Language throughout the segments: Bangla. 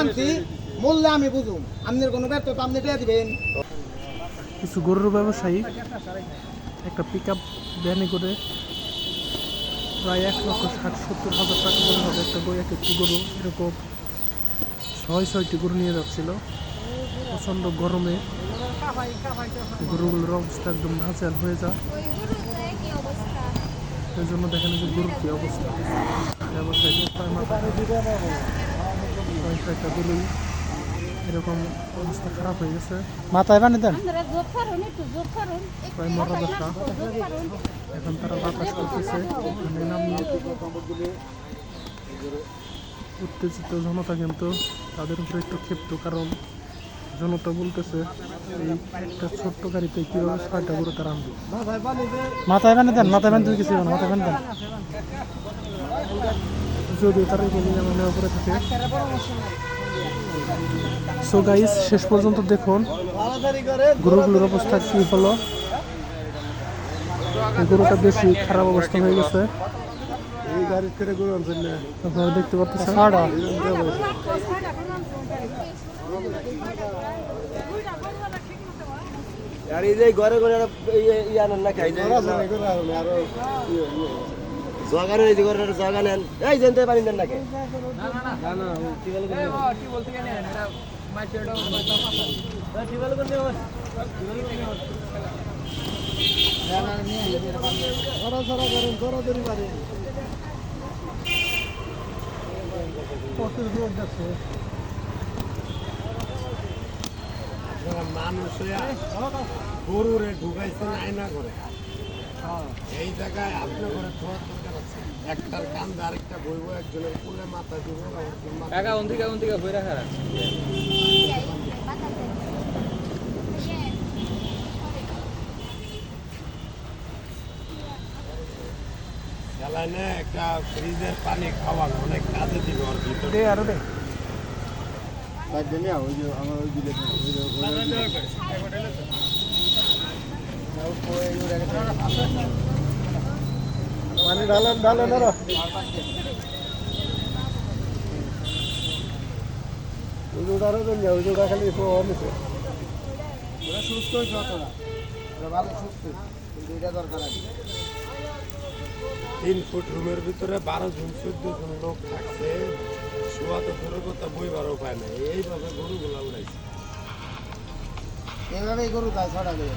আনছি মূল্যে আমি বুঝুম। আপনার কোনো ব্যর্থতা আপনি টেয়া দিবেন। কিছু গরুর ব্যবসায়ী একটা পিক আপ ভ্যানে করে প্রায় এক লক্ষ ষাট সত্তর হাজার টাকা করে হবে একটা গরু, এক একটি গরু এরকম ছয়, ছয়টি গরু নিয়ে যাচ্ছিল। প্রচণ্ড গরমে গরুগুলোর অবস্থা একদম নাচাল হয়ে যায়। এই জন্য দেখেন যে গরুর কি অবস্থা। ব্যবসায়ী কয়েকটা এরকম অবস্থা খারাপ হয়ে গেছে। মাথায় বানি দেন। প্রায় মরা এখন তারা বাতাস করতেছে এখানে নামিয়ে উত্তেজিত জনতা কিন্তু তাদের উপরে একটু ক্ষিপ্ত কারণ জনতা বলতেছে এই একটা ছোট্ট গাড়িতে কীভাবে ছয়টা গরু তারা আনবে। মাথায় বানিয়ে দেন মাথায় বানি কিছু মাথায় বানি দেন। যদিও তারা এগুলো উপরে থাকে। সো গাইস শেষ পর্যন্ত দেখুন গরুগুলোর অবস্থা কি হলো? গরুটা বেশি খারাপ অবস্থা হয়ে গেছে। আপনারা দেখতে পাচ্ছেন আর এই যে ঘরে ঘরে ইয়ান না খাই যায় যে ঘরে জগা নেন। এই জানতে পারি দেন নাকি? মানুষ গরুরে ঢুকাইছেন আয়না করে। এই জায়গায় আপনার ঘরে একটার কান্দে আরেকটা বইব একজনের কুলে মাথা দিব কাকা অন থেকে অন থেকে বই রাখা খেলায় একটা ফ্রিজের পানি খাওয়া অনেক কাজে দিবে ওর ভিতরে। আরও দে। মানে ঢালেন ঢালেন আরও উজুটা আরও দেন উজুটা খালি নিছে ওরা সুস্থ হয়েছে অতটা ওরা ভালো সুস্থ কিন্তু এটা দরকার আছে তিন ফুট রুমের ভিতরে বারো জন চোদ্দ জন লোক থাকছে শোয়া তো দূরের কথা বইবার উপায় নেই এইভাবে গরুগুলা উড়াইছে এইভাবেই গরু তাই ছড়া দেবে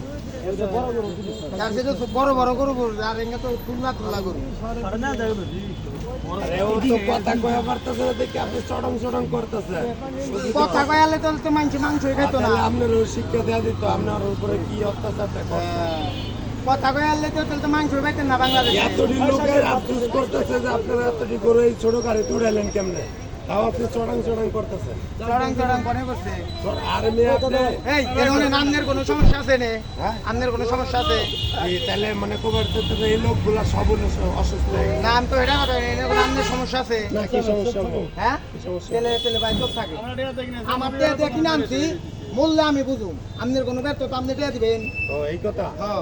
আর কথা না আপনি করতেছেন কথা তো মাংস আপনার শিক্ষা দেওয়া দিত আপনার উপরে কি। কথা তো তো মাংস না লোকের করতেছে যে আপনারা এতটি করে এই ছোট গাড়ি তুড়াইলেন কেমনে তাও আপনি চড়াং চড়াং করতেছেন। চড়াং চড়াং করে করছে আর মেয়ে এই এর মানে আপনার কোনো সমস্যা আছে নে? কোনো সমস্যা আছে? তাহলে মানে কবার করতে এই লোকগুলা সব অসুস্থ। না আমি তো এটা কথা কোনো সমস্যা আছে? না কি সমস্যা হ্যাঁ? তেলে তেলে ভাই থাকে। আমার দিয়ে কিনে আনছি আমি বুঝুম। আপনার কোনো ব্যর্থতা আপনি টেয়া দিবেন। ও এই কথা? হ্যাঁ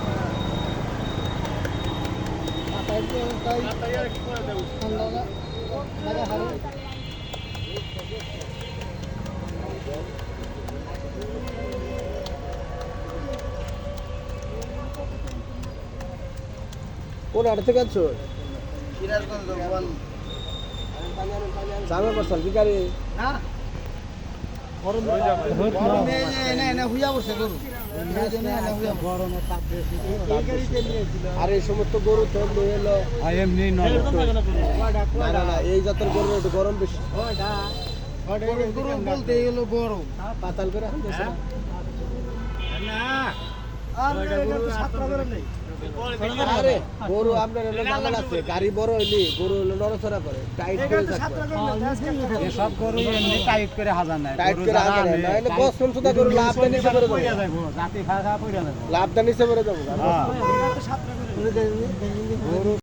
কোন আড়ে থেকে আছো সিরাজগঞ্জ জামা পারছাল কি গাড়ি না গরমে এনে এনে হুইয়া বসে গরু আর এই সমস্ত গরু তো এলো। এমনি এই জাতের গরু একটু গরম বেশি। গরু বলতে গরম। পাতাল করে আরে গরু আপনার হলো আছে গাড়ি বড় হইলি গরু হলো নড়াচড়া করে টাইট করে থাকবে। সব গরু এমনি টাইট করে হাজার নাই টাইট করে হাজার নাই নাহলে বস কোন সুদা গরু লাভ দেন নিচে করে দেবো জাতি ফাঁকা পড়ে যাবে। লাভ দেন নিচে করে হ্যাঁ। গরু